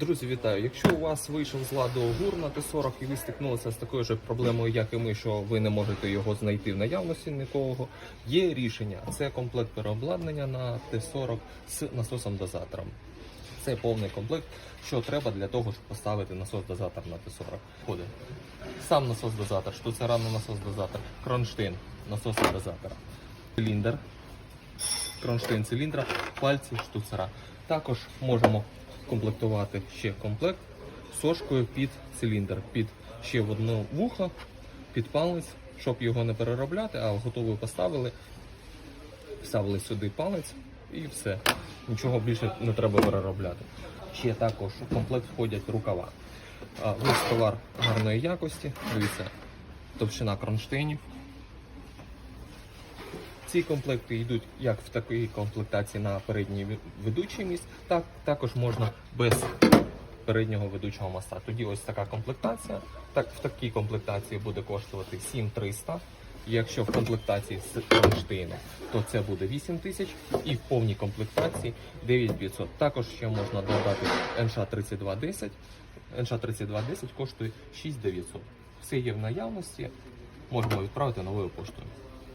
Друзі, вітаю! Якщо у вас вийшов з ладу гур на Т-40 і ви стикнулися з такою ж проблемою, як і ми, що ви не можете його знайти в наявності нікого, є рішення. Це комплект переобладнання на Т-40 з насосом-дозатором. Це повний комплект, що треба для того, щоб поставити насос-дозатор на Т-40. Входить сам насос-дозатор, штуцеранний насос-дозатор, кронштейн насоса-дозатора, циліндр, кронштейн циліндра, пальці штуцера. Також можемо комплектувати ще комплект сошкою під циліндр, під ще одне вухо, під палець, щоб його не переробляти, а готовий поставили, вставили сюди палець і все. Нічого більше не треба переробляти. Ще також у комплект входять рукава. Весь товар гарної якості, дивіться, товщина кронштейнів. Ці комплекти йдуть як в такій комплектації на передній ве- ведучий міст, так також можна без переднього ведучого моста. Тоді ось така комплектація. Так, в такій комплектації буде коштувати 7300. Якщо в комплектації з кронштейном, то це буде 8 тисяч і в повній комплектації 9500. Також ще можна додати НШ3210. НШ3210 коштує 6900. Все є в наявності. Можемо відправити новою поштою.